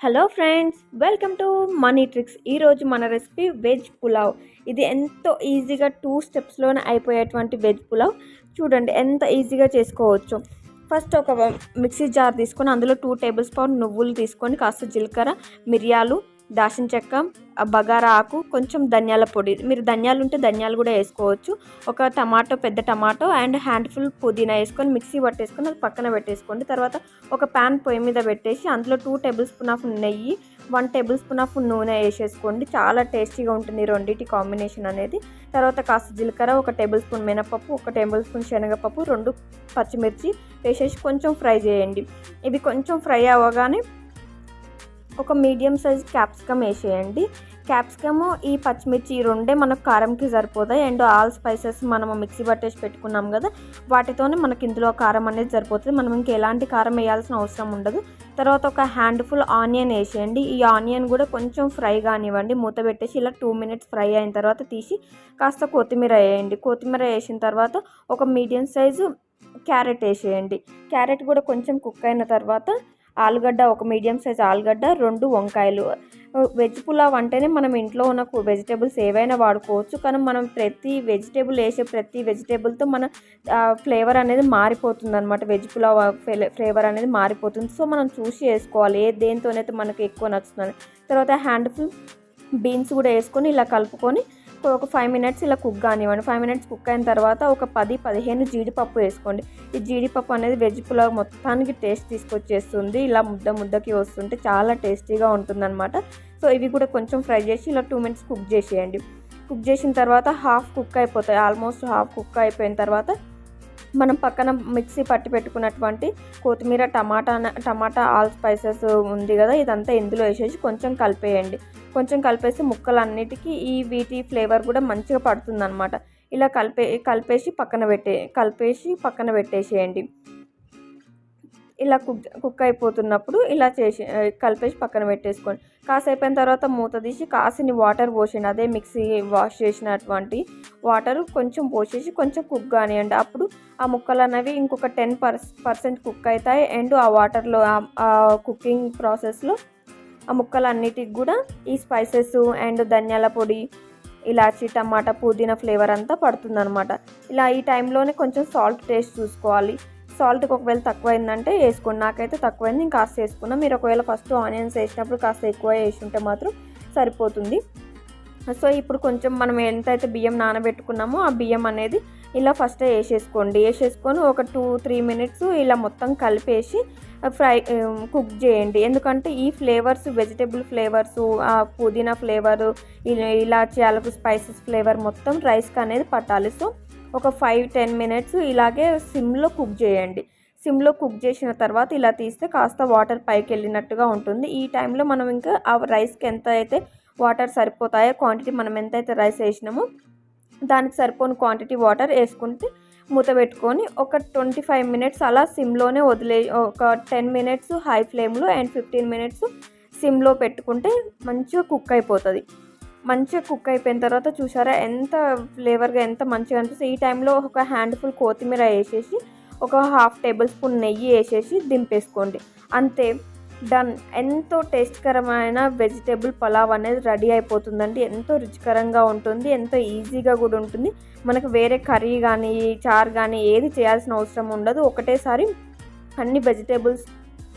Hello friends welcome to money tricks. ఈరోజు మన recipe veg pulao. ఇది ఎంతో ఈజీగా టూ స్టెప్స్లోనే అయిపోయేటువంటి వెజ్ పులావ్. చూడండి ఎంత ఈజీగా చేసుకోవచ్చు. ఫస్ట్ ఒక మిక్సీ జార్ తీసుకొని అందులో టూ టేబుల్ స్పూన్ నువ్వులు తీసుకొని కాస్త జీలకర్ర మిరియాలు దాల్చిన చెక్క బగారా ఆకు కొంచెం ధనియాల పొడి. మీరు ధనియాలు ఉంటే ధనియాలు కూడా వేసుకోవచ్చు. ఒక టమాటో పెద్ద టమాటో అండ్ హ్యాండ్ఫుల్ పుదీనా వేసుకొని మిక్సీ పట్టేసుకొని అది పక్కన పెట్టేసుకోండి. తర్వాత ఒక ప్యాన్ పొయ్యి మీద పెట్టేసి అందులో టూ టేబుల్ స్పూన్ ఆఫ్ నెయ్యి వన్ టేబుల్ స్పూన్ ఆఫ్ నూనె వేసేసుకోండి. చాలా టేస్టీగా ఉంటుంది రెండింటి కాంబినేషన్ అనేది. తర్వాత కాస్త జీలకర్ర ఒక టేబుల్ స్పూన్ మినపప్పు ఒక టేబుల్ స్పూన్ శనగపప్పు రెండు పచ్చిమిర్చి వేసేసి కొంచెం ఫ్రై చేయండి. ఇవి కొంచెం ఫ్రై అవ్వగానే ఒక మీడియం సైజ్ క్యాప్సికమ్ వేసేయండి. క్యాప్సికమ్ ఈ పచ్చిమిర్చి ఈ రెండే మనకు కారంకి సరిపోతాయి. అండ్ ఆల్ స్పైసెస్ మనం మిక్సీ పట్టేసి పెట్టుకున్నాం కదా వాటితోనే మనకి ఇందులో కారం అనేది సరిపోతుంది. మనం ఇంకా ఎలాంటి కారం వేయాల్సిన అవసరం ఉండదు. తర్వాత ఒక హ్యాండ్ఫుల్ ఆనియన్ వేసేయండి. ఈ ఆనియన్ కూడా కొంచెం ఫ్రై కానివ్వండి. మూత పెట్టేసి ఇలా టూ మినిట్స్ ఫ్రై అయిన తర్వాత తీసి కాస్త కొత్తిమీర వేయండి. కొత్తిమీర వేసిన తర్వాత ఒక మీడియం సైజు క్యారెట్ వేసేయండి. క్యారెట్ కూడా కొంచెం కుక్ అయిన తర్వాత ఆలుగడ్డ ఒక మీడియం సైజ్ ఆలుగడ్డ రెండు వంకాయలు. వెజ్ పులావ్ అంటేనే మనం ఇంట్లో ఉన్న వెజిటేబుల్స్ ఏవైనా వాడుకోవచ్చు. కానీ మనం ప్రతి వెజిటేబుల్ వేసే ప్రతి వెజిటేబుల్తో మన ఫ్లేవర్ అనేది మారిపోతుంది అనమాట వెజ్ పులావ్ ఫ్లేవర్ అనేది మారిపోతుంది. సో మనం చూసి వేసుకోవాలి. ఏ దేనితోనైతే మనకు ఎక్కువ నచ్చుతుంది. తర్వాత హ్యాండ్ఫుల్ బీన్స్ కూడా వేసుకొని ఇలా కలుపుకొని ఒక ఫైవ్ మినిట్స్ ఇలా కుక్ కానివ్వండి. ఫైవ్ మినిట్స్ కుక్ అయిన తర్వాత ఒక పది పదిహేను జీడిపప్పు వేసుకోండి. ఈ జీడిపప్పు అనేది వెజ్ పులావ్ మొత్తానికి టేస్ట్ తీసుకొచ్చేస్తుంది. ఇలా ముద్ద ముద్దకి వస్తుంటే చాలా టేస్టీగా ఉంటుందన్నమాట. సో ఇవి కూడా కొంచెం ఫ్రై చేసి ఇలా టూ మినిట్స్ కుక్ చేసేయండి. కుక్ చేసిన తర్వాత హాఫ్ కుక్ అయిపోతాయి. ఆల్మోస్ట్ హాఫ్ కుక్ అయిపోయిన తర్వాత మనం పక్కన మిక్సీ పట్టి పెట్టుకున్నటువంటి కొత్తిమీర టమాటా టమాటా ఆల్ స్పైసెస్ ఉంది కదా ఇదంతా ఇందులో వేసేసి కొంచెం కలిపేయండి. కొంచెం కలిపేసి ముక్కలన్నిటికీ ఈ వీటి ఫ్లేవర్ కూడా మంచిగా పడుతుందన్నమాట. ఇలా కలిపే కలిపేసి పక్కన పెట్టే కలిపేసి పక్కన పెట్టేసేయండి. ఇలా కుక్ కుక్ అయిపోతున్నప్పుడు ఇలా చేసి కలిపేసి పక్కన పెట్టేసుకోండి. కాసేపు అయిన తర్వాత మూత తీసి కాసిని వాటర్ పోసేయండి. అదే మిక్సీ వాష్ చేసినటువంటి వాటర్ కొంచెం పోసేసి కొంచెం కుక్ కానివ్వండి అప్పుడు ఆ ముక్కలు అనేవి ఇంకొక టెన్ పర్సెంట్ కుక్ అవుతాయి. అండ్ ఆ వాటర్లో ఆ కుకింగ్ ప్రాసెస్లో ఆ ముక్కలన్నిటికి కూడా ఈ స్పైసెస్ అండ్ ధనియాల పొడి ఇలాచి టమాటా పుదీనా ఫ్లేవర్ అంతా పడుతుందనమాట ఇలా ఈ టైంలోనే కొంచెం సాల్ట్ టేస్ట్ చూసుకోవాలి. సాల్ట్కి ఒకవేళ తక్కువైందంటే వేసుకోండి. నాకైతే తక్కువైంది ఇంకా కాస్త వేసుకున్నా. మీరు ఒకవేళ ఫస్ట్ ఆనియన్స్ వేసినప్పుడు కాస్త ఎక్కువ వేసి ఉంటే మాత్రం సరిపోతుంది. సో ఇప్పుడు కొంచెం మనం ఎంతైతే బియ్యం నానబెట్టుకున్నామో ఆ బియ్యం అనేది ఇలా ఫస్ట్ వేసేసుకోండి. వేసేసుకొని ఒక టూ త్రీ మినిట్స్ ఇలా మొత్తం కలిపేసి ఫ్రై కుక్ చేయండి. ఎందుకంటే ఈ ఫ్లేవర్స్ వెజిటేబుల్ ఫ్లేవర్స్ పుదీనా ఫ్లేవరు ఇలాచి అలకు స్పైసెస్ ఫ్లేవర్ మొత్తం రైస్కి అనేది పట్టాలి. సో ఒక ఫైవ్ టెన్ మినిట్స్ ఇలాగే సిమ్లో కుక్ చేయండి. సిమ్లో కుక్ చేసిన తర్వాత ఇలా తీస్తే కాస్త వాటర్ పైకి వెళ్ళినట్టుగా ఉంటుంది. ఈ టైంలో మనం ఇంకా ఆ రైస్కి ఎంత అయితే వాటర్ సరిపోతాయో క్వాంటిటీ మనం ఎంతైతే రైస్ వేసినామో దానికి సరిపోని క్వాంటిటీ వాటర్ వేసుకుంటే మూత పెట్టుకొని ఒక ట్వంటీ ఫైవ్ మినిట్స్ అలా సిమ్లోనే వదిలే ఒక టెన్ మినిట్స్ హై ఫ్లేమ్లో అండ్ ఫిఫ్టీన్ మినిట్స్ సిమ్లో పెట్టుకుంటే మంచిగా కుక్ అయిపోతుంది. మంచిగా కుక్ అయిపోయిన తర్వాత చూసారా ఎంత ఫ్లేవర్గా ఎంత మంచిగా అనిపిస్తుంది. ఈ టైంలో ఒక హ్యాండ్ఫుల్ కొత్తిమీర వేసేసి ఒక హాఫ్ టేబుల్ స్పూన్ నెయ్యి వేసేసి దింపేసుకోండి. అంతే డన్. ఎంతో టేస్ట్కరమైన వెజిటేబుల్ పలావ్ అనేది రెడీ అయిపోతుందండి. ఎంతో రుచికరంగా ఉంటుంది ఎంతో ఈజీగా కూడా ఉంటుంది. మనకు వేరే కర్రీ కానీ చారు కానీ ఏది చేయాల్సిన అవసరం ఉండదు. ఒకటేసారి అన్ని వెజిటేబుల్స్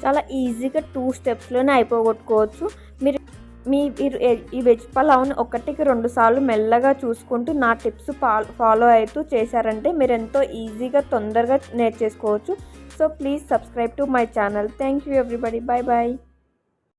చాలా ఈజీగా టూ స్టెప్స్లోనే అయిపోగొట్టుకోవచ్చు. మీరు మీ ఈ వెజ్ పలావ్ని ఒకటికి రెండు సార్లు మెల్లగా చూసుకుంటూ నా టిప్స్ ఫాలో అవుతూ చేశారంటే మీరు ఎంతో ఈజీగా తొందరగా నేర్చేసుకోవచ్చు. So please subscribe to my channel. Thank you everybody. Bye bye